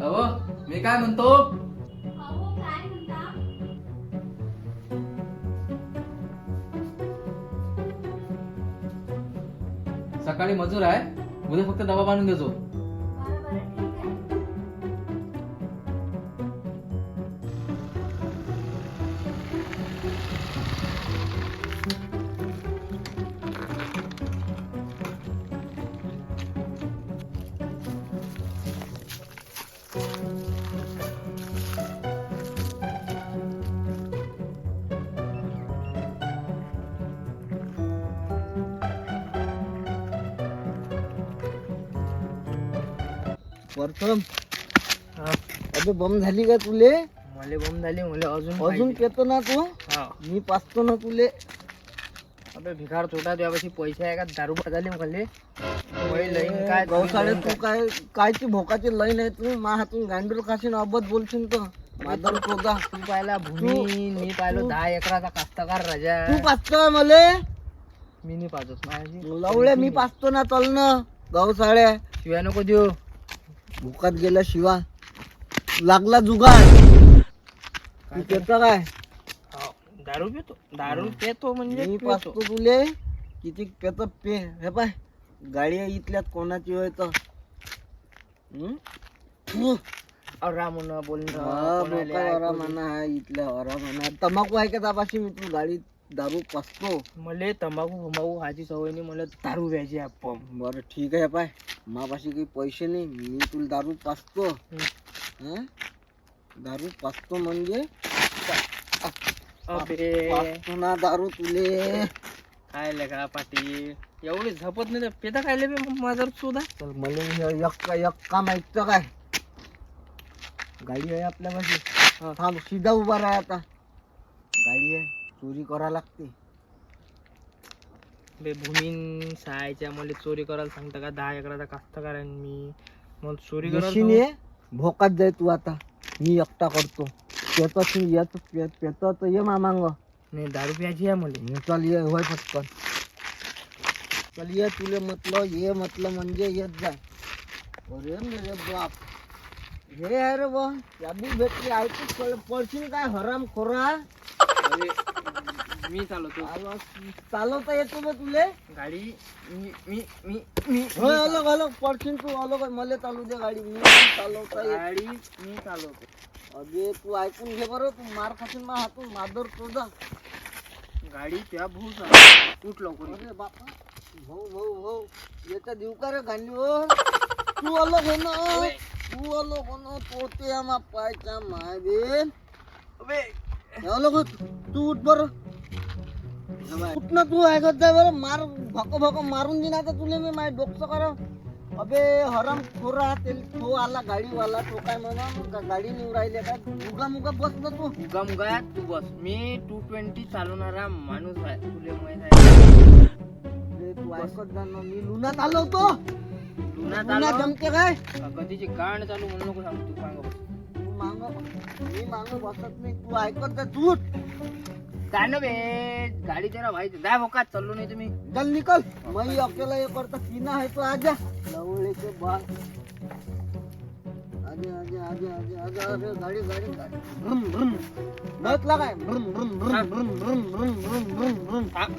अहो मी काय म्हणतो? अहो काय म्हणता? सकाळी मजूर आहे उद्या फक्त डबा बांधून देतो. प्रथम. अबे बम झाली का तुले? मले बम झाली मले अजून अजून. पेतो ना तू? हा. मी पाचतो ना तुले. अबे भिकार तोटा तुझ्यापाशी पैसे आहे का? दारू झाली मले. लईन काय गौसाळे तू काय? काय कायची भोकाची लईन आहे तू? मा हातून गांडूर खाशीन अबत बोलशील तर मादर कोदा तू पाहिला भूमी मी पाहिलो दहा एकराचा कास्तकार राजा. तू पाचतो मले? मी नाही पाहतोस माझी. लवळे मी पाचतो ना चल ना गौसाळ्या शिवाय नको देऊ. भोकात गेला शिवा लागला जुगाड. तू काय? हो, दारू पितो दारू पितो म्हणजे मी पितो. पाचतो तुले किती पेतो पे. हे पाय गाडी आहे इथल्यात कोणाची होय तर? हं? थू. रामून बोलणं हा, कोणाला बोका ऐकू वरा म्हणा इथल्या वरा म्हणा तंबाखू आहे का त्यापाशी मी तू गाडी दारू पाचतो. मले तंबाखू फंबाखू खायची सवय नाही मला दारू प्यायची आहे पम बरं ठीक आहे पाय मापाशी काही पैसे नाही मी तुला दारू पाचतो. हं? दारू पाचतो म्हणजे? अबे. पाचतो ना दारू तुले. काय लेका पाटील एवढी झपत नाही तर पेता खायला बी माझा सुद्धा? चल मला हे एक काम ऐकतं काय? गाडी आहे आपल्यापाशी. हा. थांब सीधा उभा राहा आता. गाडी आहे. चोरी करा लागते. बे भूमीन सहायच्या मला चोरी करायला सांगता का? दहा एकराचा कास्तकार आहे मी. मला चोरी करायला ये भोकात जाय तू आता. मी एकटा करतो. पेतो येत पेतो तर ये मामांग. नाही दारू प्यायची आहे मला. चल ये होय पटकन. चल ये तुले म्हटलं ये म्हटलं म्हणजे येत जाय अरे मेरे बाप. हे आहे रे बा चाबी भेटली ऐकूच पडशील काय हराम खोरा अरे, मी चालवतो. आवाज चालवता येतो बा तुले? गाडी मी मी मी मी होय अलग अलग पडशील तू अलग मला चालू दे गाडी मी चालवता येत. गाडी मी चालवतो. अबे तू ऐकून घे बरं तू मार खाशील मा हातून मादर तुझा गाडी त्या भाऊ कुठ लवकर. अरे बापा भाऊ भाऊ भाऊ याचा देऊ का रे गांडी हो? तू अलग हो ना? तू अलग हो ना पोते आम्हा पायच्या माय बेन अबे, अलग हो तू उठ बर. उठ ना तू ऐकत जाय बरं? मार भको भको मारून दे आता तुले मी माय डोकं करा अबे हराम खोरा ते तो आला गाडीवाला तो काय म्हणा गाडी नेऊ राहिले का? मुगा मुगा बस ना तू. मुगा मुगा तू बस. मी टू ट्वेंटी चालवणारा माणूस आहे तुले माहीत आहे. तू ऐकत जा ना मी लुनात आलो होतो. लुनात जमते काय? कधीची गाण चालू म्हणू नको सांग तू सांग बस. तू मांग मी मांग बसत नाही तू ऐकत जा तू बे गाडी जरा चाललो नाही तुम्ही. चल निकल. मैं अकेला ये करता. पीना है तो आजा. लवड़े के बाद आजा आजा आजा आजा आजा अरे गाड़ी गाड़ी गाड़ी. भ्रम भ्रम. बहुत लगा भ्रम भ्रम भ्रम भ्रम भ्रम भ्रम भ्रम भ्रम भ्रम. थांब.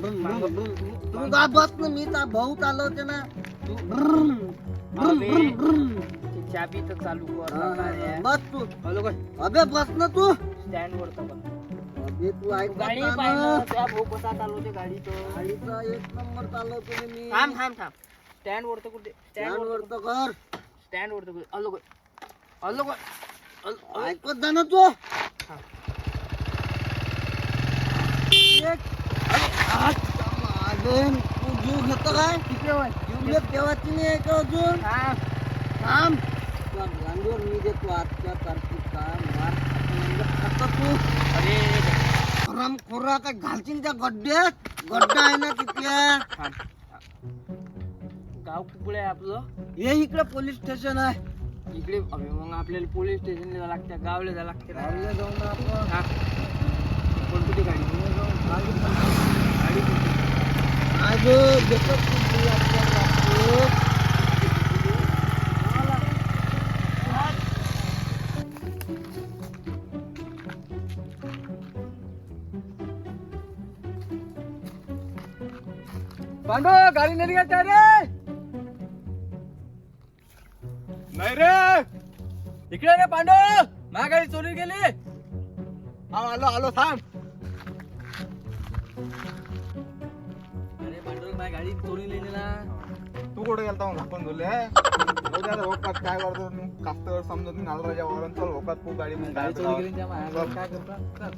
भ्रम भ्रम भ्रम. तू गा बस ना मी ता भाऊ चालवते ना. तू भ्रम भ्रम अबे, भ्रम भ्रम. ती चाबी तर चालू कर. बस तू. अबे बस ना तू. स्टँड वर तर गाडी पाहिलं एक नंबर चालवतो मी. कुठे? स्टँड स्टँड कर. स्टँड वरतो कुठे? अल्लो गो. अल्लो गो. ऐकत जीव घेतो काय जीव घेत देवाची नाही अजून? थांब. थांब मी देतो आजच्या तारखेचा. मार तू. अरे आराम खोरा काय घालशील त्या गड्ड्यात गड्डा आहे ना तिथल्या गाव कुकडे आहे आपलं? हे इकडे पोलीस स्टेशन आहे. इकडे अबे मग आपल्याला पोलीस स्टेशनला जावं लागतं गावला जावं लागते. ना गाडीला जाऊ ना आपण हा. कोणती गाडी? गाडी पण- गाडी कोणती? आज आपल्याला. पांडू गाडी नाही का रे? नाही रे. इकडे रे पांडू माझ्या गाडी चोरी गेली. आलो आलो थांब. अरे पांडू माझी गाडी चोरी नेली तू कुठे गेलता मग झाकून धुले? होकात काय करतो कास्तवर समजत नाही नालराजा वरून चल होकात तू गाडी मग गाडी चोरी काय गेली त्या माझ्या काय करता?